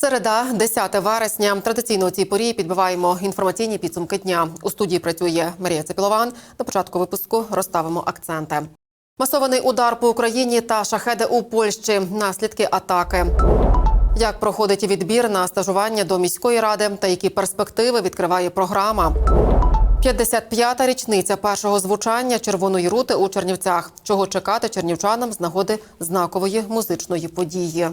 Середа, 10 вересня. Традиційно у цій порі підбиваємо інформаційні підсумки дня. У студії працює Марія Цепілован. На початку випуску розставимо акценти. Масований удар по Україні та шахеди у Польщі. Наслідки атаки. Як проходить відбір на стажування до міської ради та які перспективи відкриває програма? 55-та річниця першого звучання червоної рути у Чернівцях. Чого чекати чернівчанам з нагоди знакової музичної події?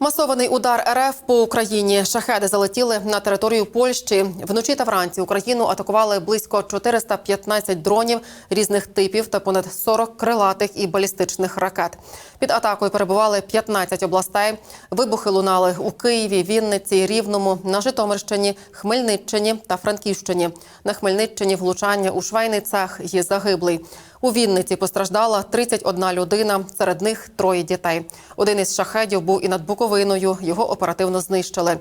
Масований удар РФ по Україні. Шахеди залетіли на територію Польщі. Вночі та вранці Україну атакували близько 415 дронів різних типів та понад 40 крилатих і балістичних ракет. Під атакою перебували 15 областей. Вибухи лунали у Києві, Вінниці, Рівному, на Житомирщині, Хмельниччині та Франківщині. На Хмельниччині влучання у швейний цех є загиблий. У Вінниці постраждала 31 людина, серед них троє дітей. Один із шахедів був і над Буковиною. Його оперативно знищили.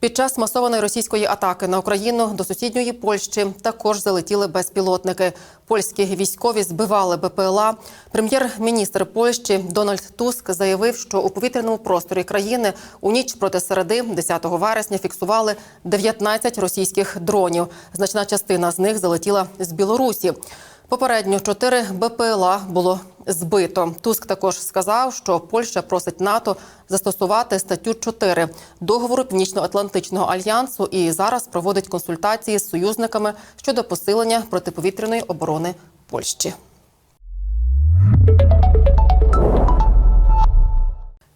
Під час масованої російської атаки на Україну до сусідньої Польщі також залетіли безпілотники. Польські військові збивали БПЛА. Прем'єр-міністр Польщі Дональд Туск заявив, що у повітряному просторі країни у ніч проти середи, 10 вересня, фіксували 19 російських дронів. Значна частина з них залетіла з Білорусі. Попередньо чотири БПЛА було збито. Туск також сказав, що Польща просить НАТО застосувати статтю 4 договору Північно-Атлантичного альянсу і зараз проводить консультації з союзниками щодо посилення протиповітряної оборони Польщі.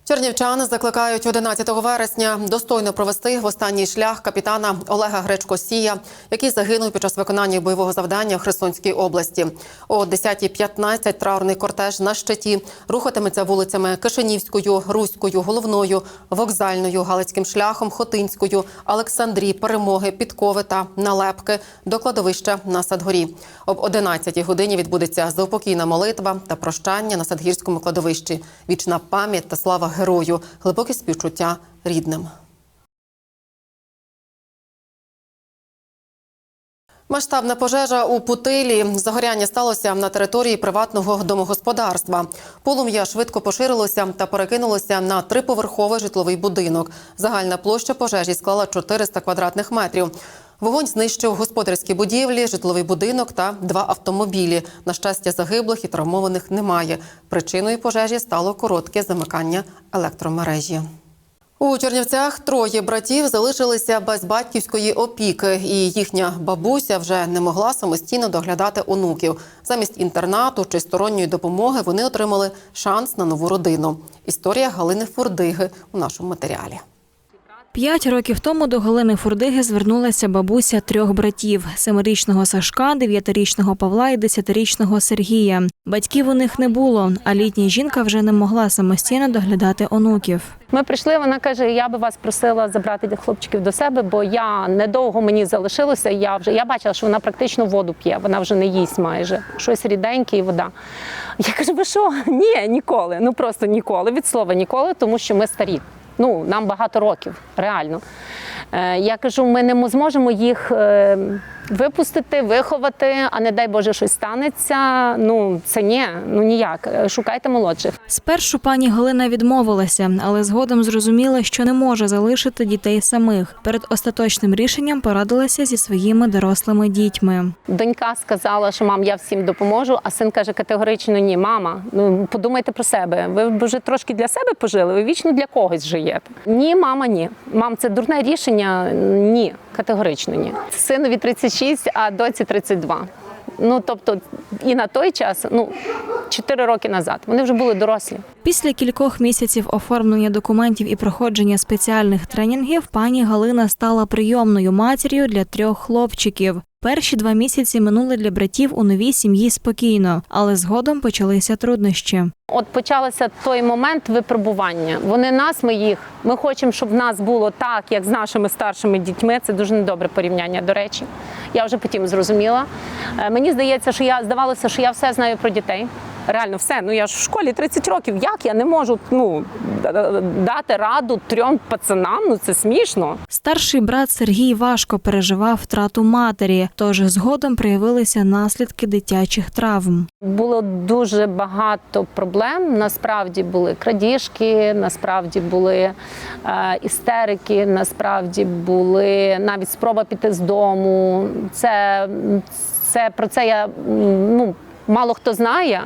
Чернівчани закликають 11 вересня достойно провести в останній шлях капітана Олега Гречко-Сія, який загинув під час виконання бойового завдання в Херсонській області. О 10.15 траурний кортеж на щиті рухатиметься вулицями Кишинівською, Руською, Головною, Вокзальною, Галицьким шляхом, Хотинською, Олександрі, Перемоги, Підкови та Налепки до кладовища на Садгорі. Об 11 годині відбудеться заупокійна молитва та прощання на Садгірському кладовищі. Вічна пам'ять та слава герою, глибоке співчуття рідним. Масштабна пожежа у Путилі. Загоряння сталося на території приватного домогосподарства. Полум'я швидко поширилося та перекинулося на триповерховий житловий будинок. Загальна площа пожежі склала 400 квадратних метрів. Вогонь знищив господарські будівлі, житловий будинок та два автомобілі. На щастя, загиблих і травмованих немає. Причиною пожежі стало коротке замикання електромережі. У Чернівцях троє братів залишилися без батьківської опіки, і їхня бабуся вже не могла самостійно доглядати онуків. Замість інтернату чи сторонньої допомоги вони отримали шанс на нову родину. Історія Галини Фурдиги у нашому матеріалі. П'ять років тому до Галини Фурдиги звернулася бабуся трьох братів: семирічного Сашка, дев'ятирічного Павла і десятирічного Сергія. Батьків у них не було, а літня жінка вже не могла самостійно доглядати онуків. Ми прийшли. Вона каже: Я би вас просила забрати хлопчиків до себе, бо я недовго мені залишилося. Я вже я бачила, що вона практично воду п'є. Вона вже не їсть майже щось ріденьке і вода. Я кажу, ви що? Ні, ніколи. Ну просто ніколи. Від слова ніколи, тому що ми старі. Ну нам багато років, реально. Е, Я кажу, ми не зможемо їх. Випустити, виховати, а не дай Боже, щось станеться. Ну це ні, ну ніяк. Шукайте молодших. Спершу пані Галина відмовилася, але згодом зрозуміла, що не може залишити дітей самих. Перед остаточним рішенням порадилася зі своїми дорослими дітьми. Донька сказала, що мам, я всім допоможу. А син каже категорично ні, мама. Ну подумайте про себе. Ви вже трошки для себе пожили. Ви вічно для когось живете. Ні, мама, ні. Мам, це дурне рішення. Ні, категорично ні. Синові 36, а доці 32. Ну тобто, і на той час, ну 4 роки назад, вони вже були дорослі. Після кількох місяців оформлення документів і проходження спеціальних тренінгів пані Галина стала прийомною матір'ю для трьох хлопчиків. Перші два місяці минули для братів у новій сім'ї спокійно, але згодом почалися труднощі. От почався той момент випробування. Вони нас, ми їх. Ми хочемо, щоб в нас було так, як з нашими старшими дітьми. Це дуже недобре порівняння. До речі, я вже потім зрозуміла. Е, Мені здається, що я здавалося, що я все знаю про дітей. Реально, все. Ну я ж в школі 30 років. Як я не можу ну, дати раду трьом пацанам? Ну це смішно. Старший брат Сергій важко переживав втрату матері, тож згодом проявилися наслідки дитячих травм. Було дуже багато проблем. Насправді були крадіжки, насправді були е, істерики, насправді були навіть спроба піти з дому. Це, це про це я ну. Мало хто знає,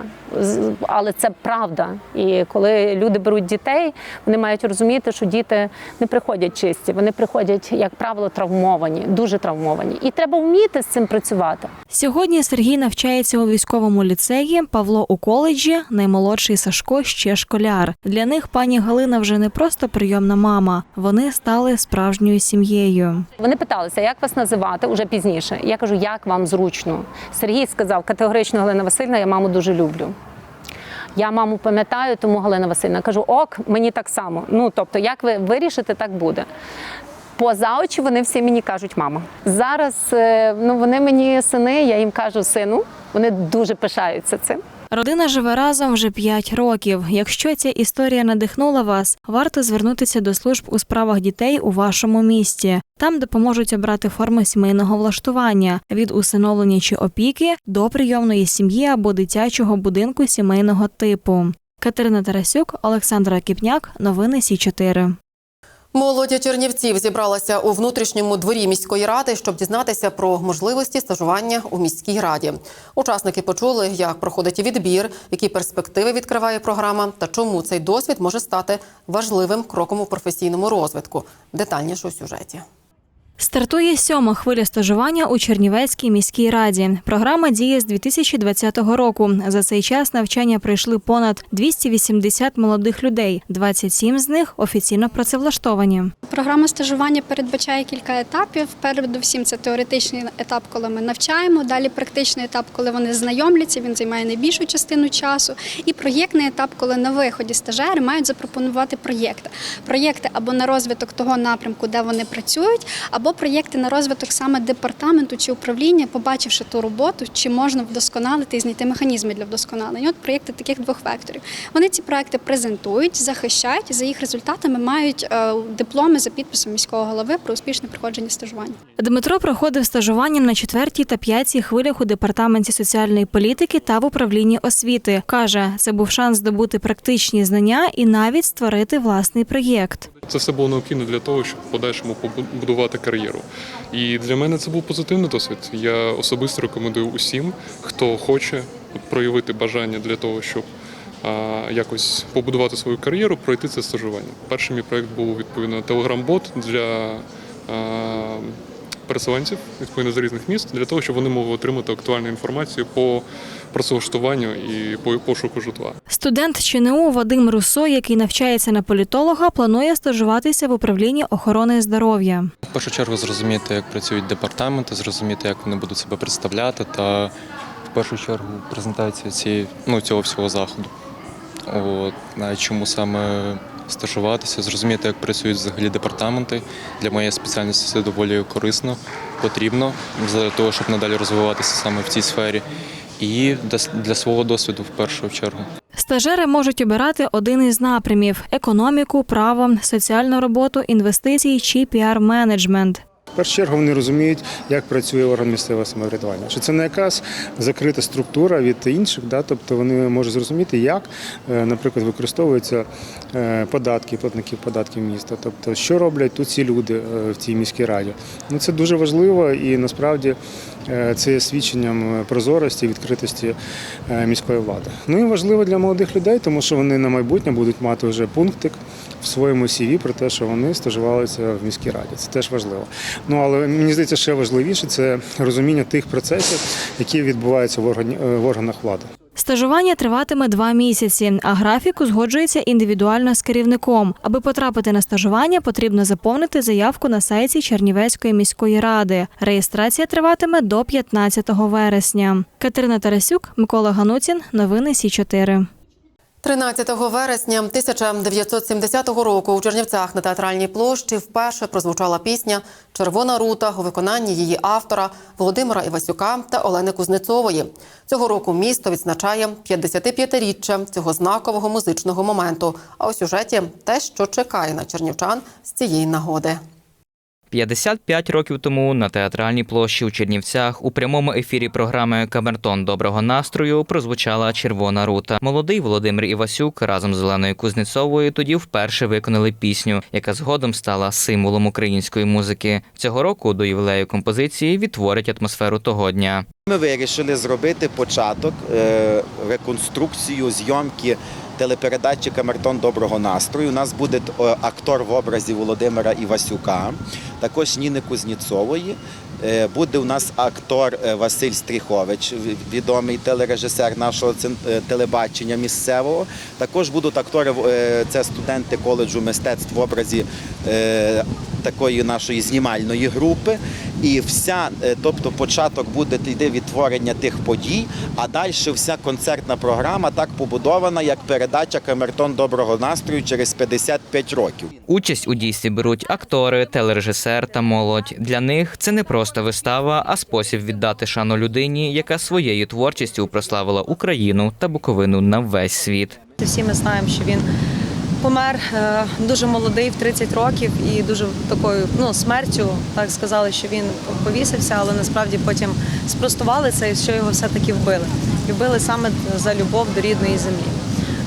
але це правда. І коли люди беруть дітей, вони мають розуміти, що діти не приходять чисті, вони приходять, як правило, травмовані, дуже травмовані. І треба вміти з цим працювати. Сьогодні Сергій навчається у військовому ліцеї, Павло у коледжі, наймолодший Сашко ще школяр. Для них пані Галина вже не просто прийомна мама, вони стали справжньою сім'єю. Вони питалися, як вас називати уже пізніше. Я кажу, як вам зручно. Сергій сказав категорично Галина Васильівна, я маму дуже люблю. Я маму пам'ятаю, тому Галина Васильівна кажу, ок, мені так само. Ну тобто, як ви вирішите, так буде. Поза очі вони всі мені кажуть, мама. Зараз е, ну вони мені сини, я їм кажу сину. Вони дуже пишаються цим. Родина живе разом вже 5 років. Якщо ця історія надихнула вас, варто звернутися до служб у справах дітей у вашому місті. Там допоможуть обрати форми сімейного влаштування від усиновлення чи опіки до прийомної сім'ї або дитячого будинку сімейного типу. Катерина Тарасюк, Олександра Кіпняк, новини Сі 4 Молодь Чернівців зібралася у внутрішньому дворі міської ради, щоб дізнатися про можливості стажування у міській раді. Учасники почули, як проходить відбір, які перспективи відкриває програма та чому цей досвід може стати важливим кроком у професійному розвитку. Детальніше у сюжеті. Стартує сьома хвиля стажування у Чернівецькій міській раді. Програма діє з 2020 року. За цей час навчання пройшли понад 280 молодих людей. 27 з них офіційно працевлаштовані. Програма стажування передбачає кілька етапів. Передусім, це теоретичний етап, коли ми навчаємо. Далі практичний етап, коли вони знайомляться. Він займає найбільшу частину часу. І проєктний етап, коли на виході стажери мають запропонувати проєкти. Проєкти або на розвиток того напрямку, де вони працюють, або проєкти на розвиток саме департаменту чи управління, побачивши ту роботу, чи можна вдосконалити і знайти механізми для вдосконалення. От проєкти таких двох векторів. Вони ці проекти презентують, захищають і за їх результатами мають е, дипломи за підписом міського голови про успішне проходження стажування. Дмитро проходив стажування на четвертій та п'ятій хвилях у департаменті соціальної політики та в управлінні освіти. каже, це був шанс здобути практичні знання і навіть створити власний проєкт. Це все було необхідно для того, щоб в подальшому побудувати кар'єру. І для мене це був позитивний досвід. Я особисто рекомендую усім, хто хоче проявити бажання для того, щоб якось побудувати свою кар'єру, пройти це стажування. Перший мій проєкт був відповідно телеграм-бот для переселенців відповідно з різних міст, для того, щоб вони могли отримати актуальну інформацію по працевлаштуванню і по пошуку житла. Студент ЧНУ Вадим Руссо, який навчається на політолога, планує стажуватися в управлінні охорони здоров'я. В першу чергу зрозуміти, як працюють департаменти, зрозуміти, як вони будуть себе представляти, та в першу чергу презентація ці, ну, цього всього заходу. От, чому саме стажуватися, зрозуміти, як працюють взагалі департаменти. Для моєї спеціальності це доволі корисно, потрібно для того, щоб надалі розвиватися саме в цій сфері. І для, свого досвіду в першу чергу. Стажери можуть обирати один із напрямів: економіку, право, соціальну роботу, інвестиції чи піар-менеджмент. Першу чергу вони розуміють, як працює орган місцевого самоврядування. Що це не якась закрита структура від інших, да? тобто вони можуть зрозуміти, як, е, наприклад, використовуються е, податки, платників податків міста. Тобто, що роблять тут ці люди е, в цій міській раді. Ну це дуже важливо і насправді це є свідченням прозорості і відкритості е, міської влади. Ну і важливо для молодих людей, тому що вони на майбутнє будуть мати вже пунктик в своєму CV про те, що вони стажувалися в міській раді. Це теж важливо. Ну але мені здається, ще важливіше це розуміння тих процесів, які відбуваються е, в органах влади. Стажування триватиме два місяці, а графік узгоджується індивідуально з керівником. Аби потрапити на стажування, потрібно заповнити заявку на сайті Чернівецької міської ради. Реєстрація триватиме до 15 вересня. Катерина Тарасюк, Микола Ганутін. Новини Сі 4 13 вересня 1970 року у Чернівцях на театральній площі вперше прозвучала пісня Червона рута у виконанні її автора Володимира Івасюка та Олени Кузнецової. Цього року місто відзначає 55-річчя цього знакового музичного моменту. А у сюжеті те, що чекає на чернівчан з цієї нагоди. 55 років тому на театральній площі у Чернівцях у прямому ефірі програми Камертон доброго настрою прозвучала Червона рута. Молодий Володимир Івасюк разом з Оленою Кузнецовою тоді вперше виконали пісню, яка згодом стала символом української музики. Цього року до ювілею композиції відтворить атмосферу того дня. Ми вирішили зробити початок, е, реконструкцію зйомки телепередачі Камертон доброго настрою. У нас буде е, актор в образі Володимира Івасюка, також Ніни Кузніцової. Е, Буде у нас актор е, Василь Стріхович, відомий телережисер нашого телебачення місцевого. Також будуть актори, це студенти коледжу мистецтв в образі такої нашої знімальної групи. І вся, е, тобто початок буде йде відтворення тих подій, а далі вся концертна програма так побудована, як передача Камертон доброго настрою через 55 років. Участь у дійстві беруть актори, телережисер та молодь. Для них це не просто вистава, а спосіб віддати шану людині, яка своєю творчістю прославила Україну та Буковину на весь світ. Всі ми знаємо, що він помер е, дуже молодий, в 30 років, і дуже такою ну, смертю. Так сказали, що він повісився, але насправді потім спростували це, і що його все-таки вбили. І вбили саме за любов до рідної землі.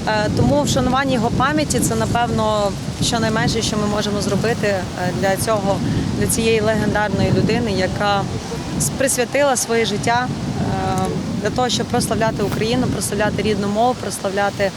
Е, Тому вшанування його пам'яті це напевно щонайменше, що ми можемо зробити е, для цього, для цієї легендарної людини, яка присвятила своє життя для того, щоб прославляти Україну, прославляти рідну мову, прославляти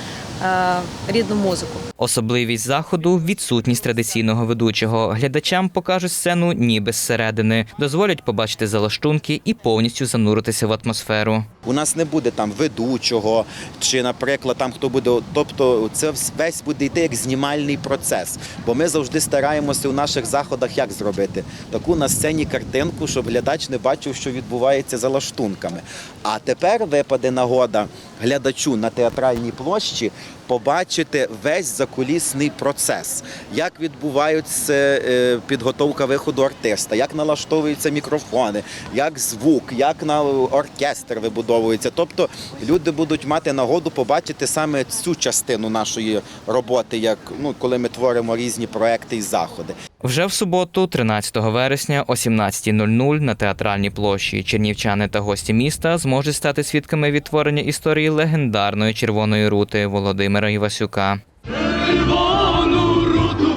рідну музику. Особливість заходу відсутність традиційного ведучого. Глядачам покажуть сцену ніби зсередини, дозволять побачити залаштунки і повністю зануритися в атмосферу. У нас не буде там ведучого чи, наприклад, там хто буде. Тобто, це весь буде йти як знімальний процес. Бо ми завжди стараємося у наших заходах як зробити таку на сцені картинку, щоб глядач не бачив, що відбувається за лаштунками. А тепер випаде нагода глядачу на театральній площі побачити весь закулісний процес, як відбувається е, підготовка виходу артиста, як налаштовуються мікрофони, як звук, як на оркестр вибудовується. Тобто люди будуть мати нагоду побачити саме цю частину нашої роботи, як ну коли ми творимо різні проекти і заходи. Вже в суботу, 13 вересня о 17.00 на театральній площі чернівчани та гості міста зможуть стати свідками відтворення історії легендарної червоної рути Володимира Івасюка. Червону руту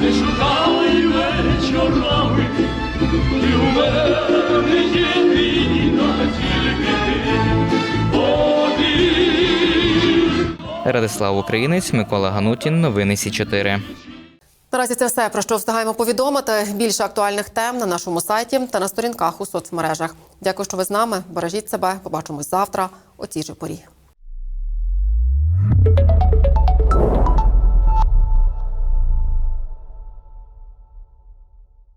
не шукай вечорами, ти у мене єдина тільки ти один. Радислав Українець, Микола Ганутін. Новини Сі 4 Наразі це все про що встигаємо повідомити. Більше актуальних тем на нашому сайті та на сторінках у соцмережах. Дякую, що ви з нами. Бережіть себе. Побачимось завтра о цій же порі.